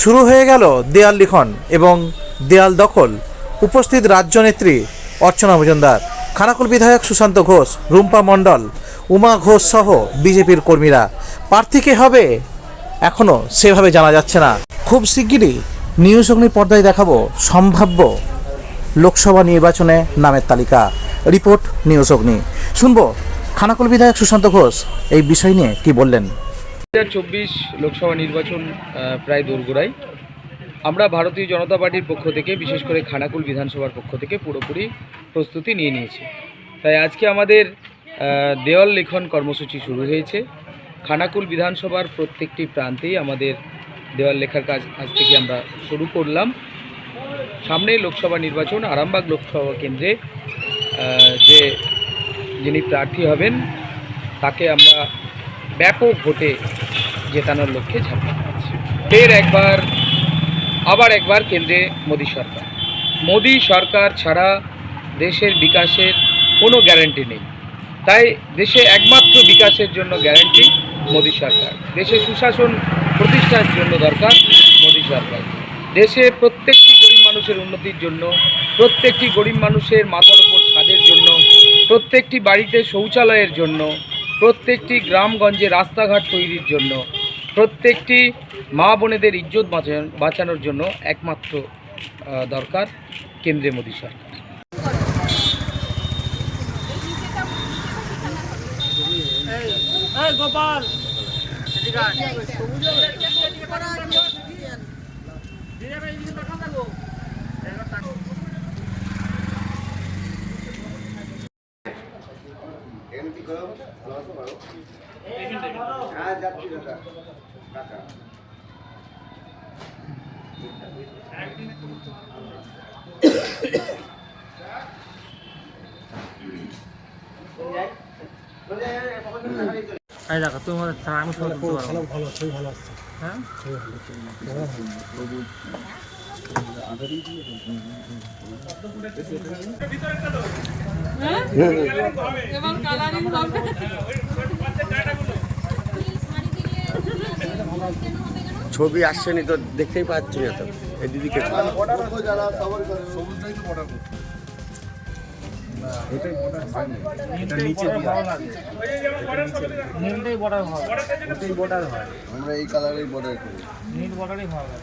শুরু হয়ে গেল দেয়াল লিখন এবং দেয়াল দখল। উপস্থিত রাজ্যনেত্রী অর্চনা মজুমদার, খানাকুল বিধায়ক সুশান্ত ঘোষ, রুম্পা মণ্ডল, উমা ঘোষ সহ বিজেপির কর্মীরা। প্রার্থীকে হবে এখনও সেভাবে জানা যাচ্ছে না। খুব শিগগিরই নিউজ অগ্নি পর্দায় দেখাবো সম্ভাব্য লোকসভা নির্বাচনে নামের তালিকা। রিপোর্ট নিউজ অগ্নি। শুনব খানাকুল বিধায়ক সুশান্ত ঘোষ এই বিষয় নিয়ে কি বললেন। হাজার চব্বিশ লোকসভা নির্বাচন প্রায় দোরগোড়ায় আমরা ভারতীয় জনতা পার্টির পক্ষ থেকে, বিশেষ করে খানাকুল বিধানসভার পক্ষ থেকে পুরোপুরি প্রস্তুতি নিয়ে নিয়েছি। তাই আজকে আমাদের দেওয়াল লেখন কর্মসূচি শুরু হয়েছে। খানাকুল বিধানসভার প্রত্যেকটি প্রান্তেই আমাদের দেওয়াল লেখার কাজ আজ থেকে আমরা শুরু করলাম। সামনে লোকসভা নির্বাচন, আরামবাগ লোকসভা কেন্দ্রে যে যিনি প্রার্থী হবেন, তাকে আমরা ব্যাপক ভোটে জেতানোর লক্ষ্যে ঝাঁপিয়ে পড়েছি। ফের একবার, আবার একবার কেন্দ্রে মোদী সরকার। মোদী সরকার ছাড়া দেশের বিকাশের কোনো গ্যারান্টি নেই। তাই দেশে একমাত্র বিকাশের জন্য গ্যারান্টি মোদী সরকার। দেশে সুশাসন প্রতিষ্ঠার জন্য দরকার মোদী সরকার। দেশে প্রত্যেকটি গরিব মানুষের উন্নতির জন্য, প্রত্যেকটি গরিব মানুষের মাথার উপর ছাদের জন্য, প্রত্যেকটি বাড়িতে শৌচালয়ের জন্য প্রত্যেকটি গ্রামগঞ্জে রাস্তাঘাট তৈরির জন্য, প্রত্যেকটি মা বোনেদের ইজ্জত বাঁচান- বাঁচানোর জন্য একমাত্র দরকার কেন্দ্রে মোদী সরকার। এই দেখো তোমার আমি সব তুলতে পারব। হ্যাঁ? এবং কালারিং ছবি আসছে নি তো দেখতেই পাচ্ছি না তো। এই দিদিকে হয়। আমরা এই কালারের বর্ডার করি। নীল বর্ডারই হবে